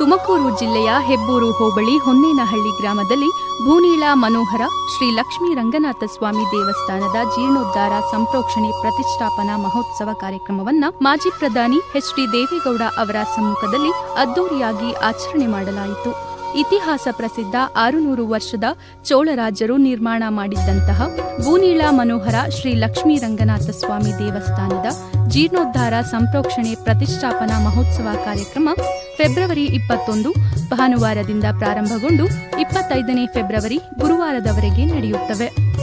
ತುಮಕೂರು ಜಿಲ್ಲೆಯ ಹೆಬ್ಬೂರು ಹೋಬಳಿ ಹೊನ್ನೇನಹಳ್ಳಿ ಗ್ರಾಮದಲ್ಲಿ ಭೂನೀಳ ಮನೋಹರ ಶ್ರೀ ಲಕ್ಷ್ಮೀ ರಂಗನಾಥ ಸ್ವಾಮಿ ದೇವಸ್ಥಾನದ ಜೀರ್ಣೋದ್ಧಾರ ಸಂಪ್ರೋಕ್ಷಣೆ ಪ್ರತಿಷ್ಠಾಪನಾ ಮಹೋತ್ಸವ ಕಾರ್ಯಕ್ರಮವನ್ನು ಮಾಜಿ ಪ್ರಧಾನಿ ಎಚ್ ಡಿ ದೇವೇಗೌಡ ಅವರ ಸಮ್ಮುಖದಲ್ಲಿ ಅದ್ದೂರಿಯಾಗಿ ಆಚರಣೆ ಮಾಡಲಾಯಿತು. ಇತಿಹಾಸ ಪ್ರಸಿದ್ಧ ಆರುನೂರು ವರ್ಷದ ಚೋಳರಾಜರು ನಿರ್ಮಾಣ ಮಾಡಿದ್ದಂತಹ ಭೂನೀಳ ಮನೋಹರ ಶ್ರೀ ಲಕ್ಷ್ಮೀ ರಂಗನಾಥ ಸ್ವಾಮಿ ದೇವಸ್ಥಾನದ ಜೀರ್ಣೋದ್ಧಾರ ಸಂಪ್ರೋಕ್ಷಣೆ ಪ್ರತಿಷ್ಠಾಪನಾ ಮಹೋತ್ಸವ ಕಾರ್ಯಕ್ರಮ ಫೆಬ್ರವರಿ ಇಪ್ಪತ್ತೊಂದು ಭಾನುವಾರದಿಂದ ಪ್ರಾರಂಭಗೊಂಡು ಇಪ್ಪತ್ತೈದನೇ ಫೆಬ್ರವರಿ ಗುರುವಾರದವರೆಗೆ ನಡೆಯುತ್ತವೆ.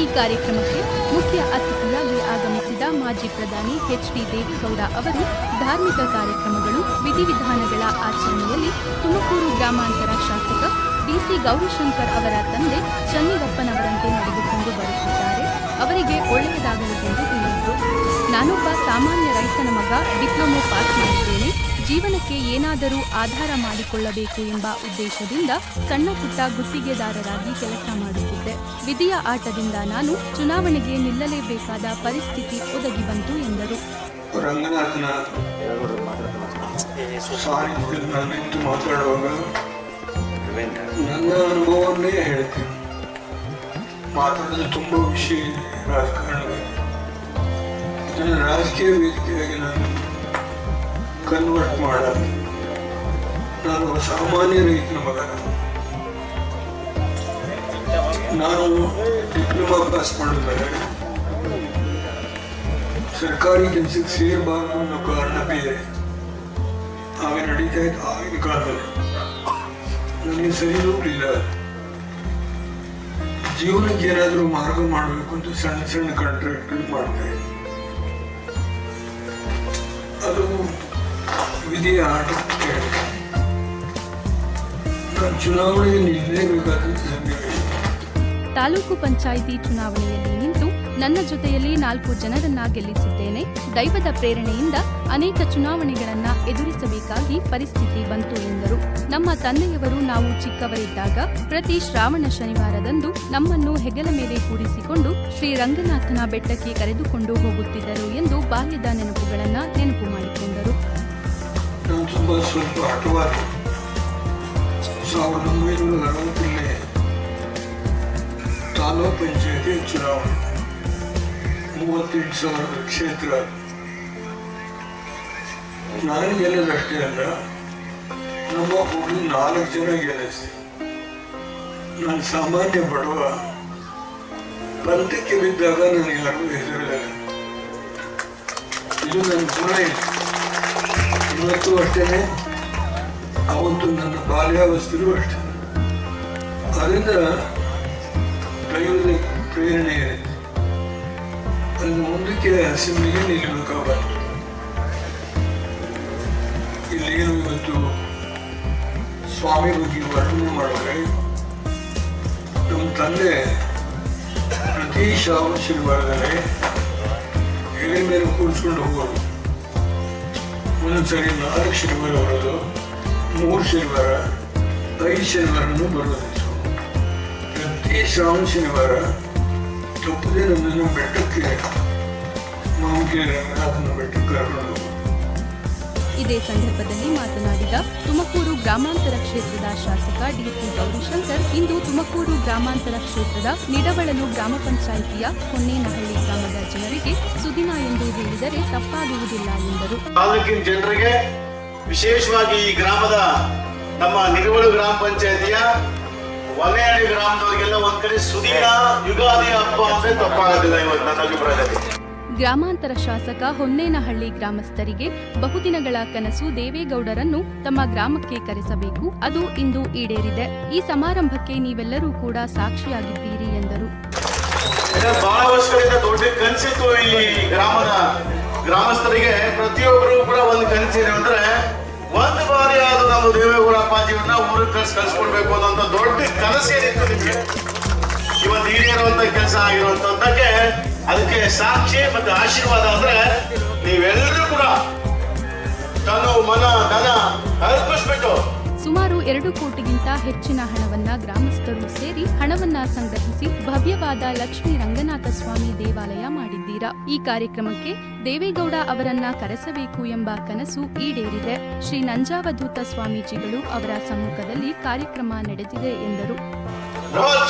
ಈ ಕಾರ್ಯಕ್ರಮಕ್ಕೆ ಮುಖ್ಯ ಅತಿಥಿಯಾಗಿ ಆಗಮಿಸಿದ ಮಾಜಿ ಪ್ರಧಾನಿ ಎಚ್ ಡಿ ದೇವೇಗೌಡ ಅವರು ಧಾರ್ಮಿಕ ಕಾರ್ಯಕ್ರಮಗಳು, ವಿಧಿವಿಧಾನಗಳ ಆಚರಣೆಯಲ್ಲಿ ತುಮಕೂರು ಗ್ರಾಮಾಂತರ ಶಾಸಕ ಡಿಸಿ ಗೌರಿಶಂಕರ್ ಅವರ ತಂದೆ ಚನ್ನಿಗಪ್ಪನವರಂತೆ ನಡೆದುಕೊಂಡು ಬರುತ್ತಿದ್ದಾರೆ. ಅವರಿಗೆ ಒಳ್ಳೆಯದಾಗಲಿದೆಂದು ಹೇಳಿದರು. ನಾನೊಬ್ಬ ಸಾಮಾನ್ಯ ರೈತನ ಮಗ, ಡಿಪ್ಲೊಮೊ ಪಾಸ್ ಮಾಡಿದ್ದೇನೆ. ಜೀವನಕ್ಕೆ ಏನಾದರೂ ಆಧಾರ ಮಾಡಿಕೊಳ್ಳಬೇಕು ಎಂಬ ಉದ್ದೇಶದಿಂದ ಸಣ್ಣ ಪುಟ್ಟ ಗುತ್ತಿಗೆದಾರರಾಗಿ ಕೆಲಸ ಮಾಡುತ್ತಿದ್ದೆ. ವಿಧಿಯ ಆಟದಿಂದ ನಾನು ಚುನಾವಣೆಗೆ ನಿಲ್ಲಲೇಬೇಕಾದ ಪರಿಸ್ಥಿತಿ ಒದಗಿ ಬಂತು ಎಂದರು. ವಿಷಯ ಇದನ್ನು ರಾಜಕೀಯ ವೇದಿಕೆಯಾಗಿ ನಾನು ಕನ್ವರ್ಟ್ ಮಾಡ ನಾನು ಸಾಮಾನ್ಯ ರೈತನ ಮಗ. ನಾನು ಡಿಪ್ಲೊಮಾ ಪಾಸ್ ಮಾಡಿದ್ಮೇಲೆ ಸರ್ಕಾರಿ ಕೆಲಸಕ್ಕೆ ಸೇರಬಾರ್ದು ಅನ್ನೋ ಕಾರಣ ಬೇರೆ. ಆಗ ನಡೀತಾ ಇತ್ತು ಆಗಿನ ಕಾಲದಲ್ಲಿ. ನನಗೆ ಸರಿ ಹೋಗ್ಲಿಲ್ಲ ಜೀವನಕ್ಕೆ ಏನಾದರೂ ಮಾರ್ಗ ಮಾಡಬೇಕು ಅಂತ ಸಣ್ಣ ಸಣ್ಣ ಕಾಂಟ್ರಾಕ್ಟ್ಗಳು ಮಾಡ್ತಾ ಇದ್ದೆ. ಅದು ಆಟಕ್ಕೆ ಚುನಾವಣೆಗೆ ತಾಲೂಕು ಪಂಚಾಯಿತಿ ಚುನಾವಣೆಯಲ್ಲಿ ನಿಂತು ನನ್ನ ಜೊತೆಯಲ್ಲಿ ನಾಲ್ಕು ಜನರನ್ನ ಗೆಲ್ಲಿಸಿದ್ದೇನೆ. ದೈವದ ಪ್ರೇರಣೆಯಿಂದ ಅನೇಕ ಚುನಾವಣೆಗಳನ್ನ ಎದುರಿಸಬೇಕಾಗಿ ಪರಿಸ್ಥಿತಿ ಬಂತು ಎಂದರು. ನಮ್ಮ ತಂದೆಯವರು ನಾವು ಚಿಕ್ಕವರಿದ್ದಾಗ ಪ್ರತಿ ಶ್ರಾವಣ ಶನಿವಾರದಂದು ನಮ್ಮನ್ನು ಹೆಗಲ ಮೇಲೆ ಕೂಡಿಸಿಕೊಂಡು ಶ್ರೀ ರಂಗನಾಥನ ಬೆಟ್ಟಕ್ಕೆ ಕರೆದುಕೊಂಡು ಹೋಗುತ್ತಿದ್ದರು ಎಂದು ಬಾಲ್ಯದ ನೆನಪುಗಳನ್ನ ನೆನಪು ಮಾಡಿಕೊಂಡರು ತುಂಬ ಸ್ವಲ್ಪ ಹಠವಾದ ಸಾವಿರದ ಒಂಬೈನೂರ ಅರವತ್ತರಲ್ಲಿ ತಾಲೂಕು ಪಂಚಾಯತಿ ಚುನಾವಣೆ ಮೂವತ್ತೆಂಟು ಸಾವಿರದ ಕ್ಷೇತ್ರ ನಾನು ಗೆಲ್ಲದಷ್ಟೇ ಅಲ್ಲ ನಮ್ಮ ಊರಿನ ನಾಲ್ಕು ಜನ ಗೆಲ್ಲಿಸಿ ನಾನು ಸಾಮಾನ್ಯ ಬಡವ ಪಂಥಕ್ಕೆ ಬಿದ್ದಾಗ ನನಗೆ ಯಾರಿಗೂ ಹೆಸರಿಲ್ಲ ಇದು ನನ್ನ ಗುಣ ಇದೆ ಇವತ್ತು ಅಷ್ಟೇ ಅವತ್ತು ನನ್ನ ಬಾಲ್ಯಾವಸ್ಥೆಯೂ ಅಷ್ಟೇ. ಅದರಿಂದ ದೈವದ ಪ್ರೇರಣೆ ಅದರಿಂದ ಮುಂದಕ್ಕೆ ಅಸೆಂಬ್ಲಿಗೆ ನಿಲ್ಲಬೇಕಾಗುತ್ತೆ ಇಲ್ಲೇನು ಇವತ್ತು ಸ್ವಾಮಿ ಬಗ್ಗೆ ವರ್ಣನೆ ಮಾಡಿದ್ರೆ, ನಮ್ಮ ತಂದೆ ಪ್ರತಿ ಶನಿವಾರದಲ್ಲಿ ಎಲೆ ಮೇಲೆ ಕೂರಿಸ್ಕೊಂಡು ಹೋಗೋರು. ಒಂದೊಂದ್ಸರಿ ನಾಲ್ಕು ಶನಿವಾರ ಬರೋದು, ಮೂರು ಶನಿವಾರ, ಐದು ಶನಿವಾರನೂ ಬರೋದಿತ್ತು ಪ್ರತಿ ಶ್ರಾವಣ ಶನಿವಾರ ತಪ್ಪದೇ ನಮ್ಮನ್ನು ಬೆಟ್ಟಕ್ಕೆ ಮಾಮೂಲಿ ಬೆಟ್ಟಕ್ಕೆ ಕರ್ಕೊಂಡು ಇದೇ ಸಂದರ್ಭದಲ್ಲಿ ಮಾತನಾಡಿದ ತುಮಕೂರು ಗ್ರಾಮಾಂತರ ಕ್ಷೇತ್ರದ ಶಾಸಕ ಡಿಸಿ ಗೌರಿಶಂಕರ್, ಇಂದು ತುಮಕೂರು ಗ್ರಾಮಾಂತರ ಕ್ಷೇತ್ರದ ನಿಡವಳಲು ಗ್ರಾಮ ಪಂಚಾಯಿತಿಯ ಹೊನ್ನೇನಹಳ್ಳಿ ಗ್ರಾಮದ ಜನರಿಗೆ ಸುದಿನ ಎಂದು ಹೇಳಿದರೆ ತಪ್ಪಾಗುವುದಿಲ್ಲ ಎಂದರು. ತಾಲೂಕಿನ ಜನರಿಗೆ ವಿಶೇಷವಾಗಿ ಈ ಗ್ರಾಮದ ನಮ್ಮ ನಿರುವಳು ಗ್ರಾಮ ಪಂಚಾಯತಿಯ ಒಲೆಯಡಿ ಗ್ರಾಮದವರಿಗೆಲ್ಲ ಒಂದ್ ಕಡೆ ಸುದಿನ ಯುಗಾದಿ ಹಬ್ಬ ಅಂದ್ರೆ ತಪ್ಪಾಗೋದಿಲ್ಲ ಇವತ್ತು ನನ್ನ ಅಭಿಪ್ರಾಯದಲ್ಲಿ. ಗ್ರಾಮಾಂತರ ಶಾಸಕ ಹೊನ್ನೇನಹಳ್ಳಿ ಗ್ರಾಮಸ್ಥರಿಗೆ ಬಹುದಿನಗಳ ಕನಸು ದೇವೇಗೌಡರನ್ನು ತಮ್ಮ ಗ್ರಾಮಕ್ಕೆ ಕರೆಸಬೇಕು. ಅದು ಇಂದು ಈಡೇರಿದೆ. ಈ ಸಮಾರಂಭಕ್ಕೆ ನೀವೆಲ್ಲರೂ ಕೂಡ ಸಾಕ್ಷಿಯಾಗಿದ್ದೀರಿ. ಬಹಳ ವರ್ಷಗಳಿಂದ ದೊಡ್ಡ ಕನಸಿತ್ತು ಇಲ್ಲಿ ಗ್ರಾಮದ ಗ್ರಾಮಸ್ಥರಿಗೆ. ಪ್ರತಿಯೊಬ್ಬರು ಕೂಡ ಒಂದು ಕನಸಿದೆ ಅಂದ್ರೆ ಒಂದು ಬಾರಿ ಆದ್ರೂ ನಮ್ಮ ದೇವೇಗೌಡ ಅಪ್ಪಾಜಿಯನ್ನ ಊರಿಗೆ ಕಳ್ಸಿ, ಕಳ್ಸಿಕೊಡ್ಬೇಕು ಅನ್ನೋಂಥ ದೊಡ್ಡ ಕನಸೇನಿತ್ತು ನಿಮಗೆ. ಇವತ್ತು ಈಡೇರುವಂತ ಕೆಲಸ ಆಗಿರುವಂತದ್ದಕ್ಕೆ ಅದಕ್ಕೆ ಸಾಕ್ಷಿ ಮತ್ತೆ ಆಶೀರ್ವಾದ ಅಂದ್ರೆ ನೀವೆಲ್ಲರೂ ಕೂಡ ತನ್ನ ಮನ, ಧನ ಅರ್ಪಿಸ್ಬಿಟ್ಟು ಸುಮಾರು ಎರಡು ಕೋಟಿಗಿಂತ ಹೆಚ್ಚಿನ ಹಣವನ್ನ ಗ್ರಾಮಸ್ಥರು ಸೇರಿ ಹಣವನ್ನ ಸಂಗ್ರಹಿಸಿ ಭವ್ಯವಾದ ಲಕ್ಷ್ಮೀ ರಂಗನಾಥ ಸ್ವಾಮಿ ದೇವಾಲಯ ಮಾಡಿದ್ದೀರಾ? ಈ ಕಾರ್ಯಕ್ರಮಕ್ಕೆ ದೇವೇಗೌಡ ಅವರನ್ನ ಕರೆಸಬೇಕು ಎಂಬ ಕನಸು ಈಡೇರಿದೆ. ಶ್ರೀ ನಂಜಾವಧೂತ ಸ್ವಾಮೀಜಿಗಳು ಅವರ ಸಮ್ಮುಖದಲ್ಲಿ ಕಾರ್ಯಕ್ರಮ ನಡೆದಿದೆ ಎಂದರು.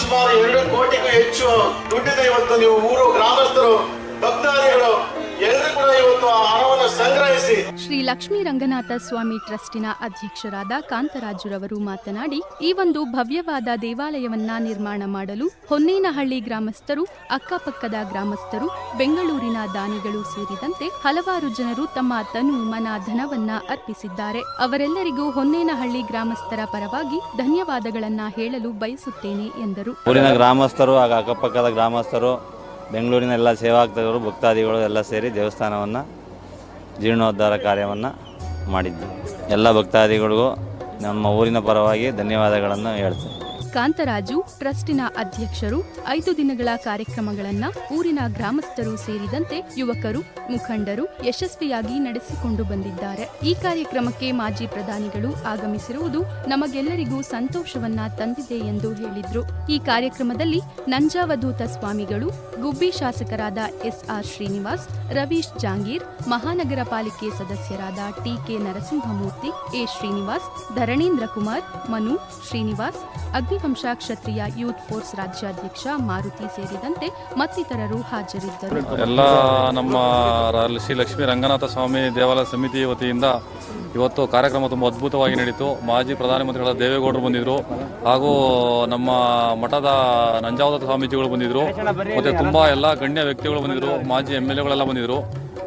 ಸುಮಾರು ಎರಡು ಕೋಟಿಗೂ ಹೆಚ್ಚು ದುಡ್ಡಿದೆ ಇವತ್ತು ನೀವು ಊರು ಗ್ರಾಮಸ್ಥರು, ಭಕ್ತಾದಿಗಳು. ಎಲ್ಲರೂ ಕೂಡ ಇವತ್ತು ಆ ಹಣವನ್ನು ಸಂಗ್ರಹಿಸಿ. ಶ್ರೀ ಲಕ್ಷ್ಮೀ ರಂಗನಾಥ ಸ್ವಾಮಿ ಟ್ರಸ್ಟಿನ ಅಧ್ಯಕ್ಷರಾದ ಕಾಂತರಾಜುರವರು ಮಾತನಾಡಿ ಈ ಒಂದು ಭವ್ಯವಾದ ದೇವಾಲಯವನ್ನ ನಿರ್ಮಾಣ ಮಾಡಲು ಹೊನ್ನೇನಹಳ್ಳಿ ಗ್ರಾಮಸ್ಥರು ಅಕ್ಕಪಕ್ಕದ ಗ್ರಾಮಸ್ಥರು ಬೆಂಗಳೂರಿನ ದಾನಿಗಳು ಸೇರಿದಂತೆ ಹಲವಾರು ಜನರು ತಮ್ಮ ತನು ಮನ ಧನವನ್ನ ಅರ್ಪಿಸಿದ್ದಾರೆ. ಅವರೆಲ್ಲರಿಗೂ ಹೊನ್ನೇನಹಳ್ಳಿ ಗ್ರಾಮಸ್ಥರ ಪರವಾಗಿ ಧನ್ಯವಾದಗಳನ್ನ ಹೇಳಲು ಬಯಸುತ್ತೇನೆ ಎಂದರು. ಊರಿನ ಗ್ರಾಮಸ್ಥರು ಹಾಗೂ ಅಕ್ಕಪಕ್ಕದ ಗ್ರಾಮಸ್ಥರು ಬೆಂಗಳೂರಿನ ಎಲ್ಲ ಸೇವಾಗ್ತರು ಭಕ್ತಾದಿಗಳು ಎಲ್ಲ ಸೇರಿ ದೇವಸ್ಥಾನವನ್ನು, ಜೀರ್ಣೋದ್ಧಾರ ಕಾರ್ಯವನ್ನು ಮಾಡಿದ್ವಿ. ಎಲ್ಲ ಭಕ್ತಾದಿಗಳಿಗೂ ನಮ್ಮ ಊರಿನ ಪರವಾಗಿ ಧನ್ಯವಾದಗಳನ್ನು ಹೇಳ್ತೇನೆ. ಕಾಂತರಾಜು ಟ್ರಸ್ಟಿನ ಅಧ್ಯಕ್ಷರು. ಐದು ದಿನಗಳ ಕಾರ್ಯಕ್ರಮಗಳನ್ನು ಊರಿನ ಗ್ರಾಮಸ್ಥರು ಸೇರಿದಂತೆ ಯುವಕರು, ಮುಖಂಡರು ಯಶಸ್ವಿಯಾಗಿ ನಡೆಸಿಕೊಂಡು ಬಂದಿದ್ದಾರೆ. ಈ ಕಾರ್ಯಕ್ರಮಕ್ಕೆ ಮಾಜಿ ಪ್ರಧಾನಿಗಳು ಆಗಮಿಸಿರುವುದು ನಮಗೆಲ್ಲರಿಗೂ ಸಂತೋಷವನ್ನ ತಂದಿದೆ ಎಂದು ಹೇಳಿದ್ರು. ಈ ಕಾರ್ಯಕ್ರಮದಲ್ಲಿ ನಂಜಾವಧೂತ ಸ್ವಾಮಿಗಳು, ಗುಬ್ಬಿ ಶಾಸಕರಾದ ಎಸ್ಆರ್ ಶ್ರೀನಿವಾಸ್ ರವೀಶ್ ಜಾಂಗೀರ್ ಮಹಾನಗರ ಪಾಲಿಕೆ ಸದಸ್ಯರಾದ TK Narasimhamurthy, A. Srinivas, Dharanendra Kumar, Manu Srinivas Agnivamsha Kshatriya youth force ರಾಜ್ಯಾಧ್ಯಕ್ಷ ಮಾರುತಿ ಸೇರಿದಂತೆ ಮತ್ತಿತರರು ಹಾಜರಿದ್ದರು. ಎಲ್ಲ ನಮ್ಮ ಶ್ರೀ ಲಕ್ಷ್ಮೀ ರಂಗನಾಥ ಸ್ವಾಮಿ ದೇವಾಲಯ ಸಮಿತಿ ವತಿಯಿಂದ ಇವತ್ತು ಕಾರ್ಯಕ್ರಮ ತುಂಬ ಅದ್ಭುತವಾಗಿ ನಡೀತು. ಮಾಜಿ ಪ್ರಧಾನಮಂತ್ರಿಗಳಾದ ದೇವೇಗೌಡರು ಬಂದಿದ್ರು. ಹಾಗೂ ನಮ್ಮ ಮಠದ ನಂಜಾವತ ಸ್ವಾಮೀಜಿಗಳು ಬಂದಿದ್ರು. ಮತ್ತೆ ತುಂಬಾ ಎಲ್ಲ ಗಣ್ಯ ವ್ಯಕ್ತಿಗಳು ಬಂದಿದ್ರು. ಮಾಜಿ ಎಂ ಎಲ್ ಎಗಳೆಲ್ಲ ಬಂದಿದ್ರು.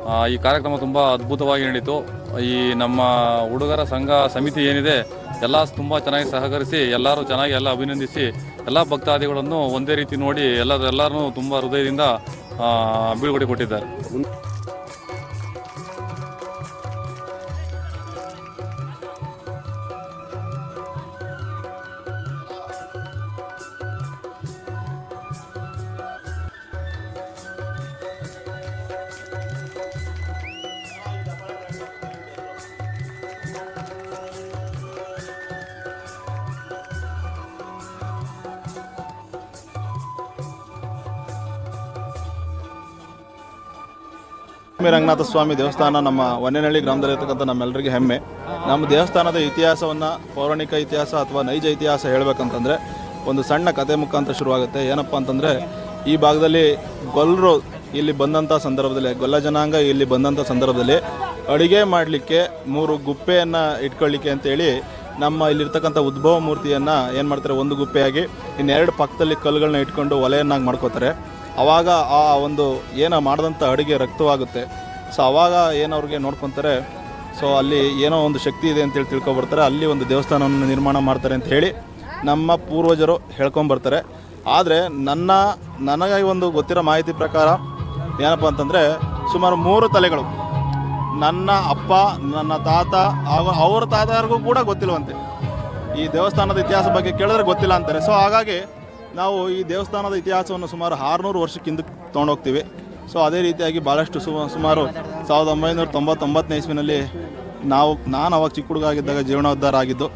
ಆ, ಈ ಕಾರ್ಯಕ್ರಮ ತುಂಬ ಅದ್ಭುತವಾಗಿ ನಡೀತು. ಈ ನಮ್ಮ ಹುಡುಗರ ಸಂಘ ಸಮಿತಿ ಏನಿದೆ ಎಲ್ಲ ತುಂಬ ಚೆನ್ನಾಗಿ ಸಹಕರಿಸಿ ಎಲ್ಲರೂ ಚೆನ್ನಾಗಿ ಎಲ್ಲ ಅಭಿನಂದಿಸಿ ಎಲ್ಲ ಭಕ್ತಾದಿಗಳನ್ನು ಒಂದೇ ರೀತಿ ನೋಡಿ ಎಲ್ಲ ಎಲ್ಲರೂ ತುಂಬ ಹೃದಯದಿಂದ ಬೀಳ್ಕೊಡೆ ಕೊಟ್ಟಿದ್ದಾರೆ. ಲಕ್ಷ್ಮೀ ರಂಗನಾಥ ಸ್ವಾಮಿ ದೇವಸ್ಥಾನ ನಮ್ಮ ವನ್ನೇನಹಳ್ಳಿ ಗ್ರಾಮದಲ್ಲಿರ್ತಕ್ಕಂಥ ನಮ್ಮೆಲ್ಲರಿಗೆ ಹೆಮ್ಮೆ. ನಮ್ಮ ದೇವಸ್ಥಾನದ ಇತಿಹಾಸವನ್ನು, ಪೌರಾಣಿಕ ಇತಿಹಾಸ ಅಥವಾ ನೈಜ ಇತಿಹಾಸ ಹೇಳಬೇಕಂತಂದರೆ ಒಂದು ಸಣ್ಣ ಕತೆ ಮುಖಾಂತರ ಶುರುವಾಗುತ್ತೆ. ಏನಪ್ಪ ಅಂತಂದರೆ ಈ ಭಾಗದಲ್ಲಿ ಗೊಲ್ಲರು ಇಲ್ಲಿ ಬಂದಂಥ ಸಂದರ್ಭದಲ್ಲಿ, ಗೊಲ್ಲ ಜನಾಂಗ ಇಲ್ಲಿ ಬಂದಂಥ ಸಂದರ್ಭದಲ್ಲಿ ಅಡುಗೆ ಮಾಡಲಿಕ್ಕೆ ಮೂರು ಗುಪ್ಪೆಯನ್ನು ಇಟ್ಕೊಳ್ಳಿಕ್ಕೆ ಅಂತೇಳಿ ನಮ್ಮ ಇಲ್ಲಿರ್ತಕ್ಕಂಥ ಉದ್ಭವ ಮೂರ್ತಿಯನ್ನು ಏನು ಮಾಡ್ತಾರೆ, ಒಂದು ಗುಪ್ಪೆಯಾಗಿ ಇನ್ನೆರಡು ಪಕ್ಕದಲ್ಲಿ ಕಲ್ಲುಗಳನ್ನ ಇಟ್ಕೊಂಡು ಒಲೆಯನ್ನಾಗಿ ಮಾಡ್ಕೋತಾರೆ. ಆವಾಗ ಆ ಒಂದು ಏನೋ ಮಾಡಿದಂಥ ಅಡುಗೆ ರಕ್ತವಾಗುತ್ತೆ. ಸೊ ಆವಾಗ ಏನವ್ರಿಗೆ ನೋಡ್ಕೊತಾರೆ ಸೊ ಅಲ್ಲಿ ಏನೋ ಒಂದು ಶಕ್ತಿ ಇದೆ ಅಂತೇಳಿ ತಿಳ್ಕೊಬರ್ತಾರೆ. ಅಲ್ಲಿ ಒಂದು ದೇವಸ್ಥಾನವನ್ನು ನಿರ್ಮಾಣ ಮಾಡ್ತಾರೆ ಅಂತ ಹೇಳಿ ನಮ್ಮ ಪೂರ್ವಜರು ಹೇಳ್ಕೊಂಬರ್ತಾರೆ. ಆದರೆ ನನ್ನ, ನನಗೆ ಒಂದು ಗೊತ್ತಿರೋ ಮಾಹಿತಿ ಪ್ರಕಾರ ಏನಪ್ಪ ಅಂತಂದರೆ, ಸುಮಾರು ಮೂರು ತಲೆಗಳು, ನನ್ನ ಅಪ್ಪ, ನನ್ನ ತಾತ ಹಾಗೂ ಅವ್ರ ತಾತರಿಗೂ ಕೂಡ ಗೊತ್ತಿಲ್ವಂತೆ. ಈ ದೇವಸ್ಥಾನದ ಇತಿಹಾಸ ಬಗ್ಗೆ ಕೇಳಿದ್ರೆ ಗೊತ್ತಿಲ್ಲ ಅಂತಾರೆ. ಸೊ ಹಾಗಾಗಿ ನಾವು ಈ ದೇವಸ್ಥಾನದ ಇತಿಹಾಸವನ್ನು ಸುಮಾರು ಆರುನೂರು ವರ್ಷಕ್ಕೆ ಹಿಂದಕ್ಕೆ ತೊಗೊಂಡೋಗ್ತೀವಿ. ಸೊ ಅದೇ ರೀತಿಯಾಗಿ ಭಾಳಷ್ಟು ಸುಮಾರು ಸಾವಿರದ ಒಂಬೈನೂರ ತೊಂಬತ್ತೊಂಬತ್ತನೇ ಇಸ್ವಿನಲ್ಲಿ ನಾವು, ನಾನು ಅವಾಗ ಚಿಕ್ಕ ಹುಡುಗ ಆಗಿದ್ದಾಗ ಜೀರ್ಣೋದ್ಧಾರ ಆಗಿದ್ದು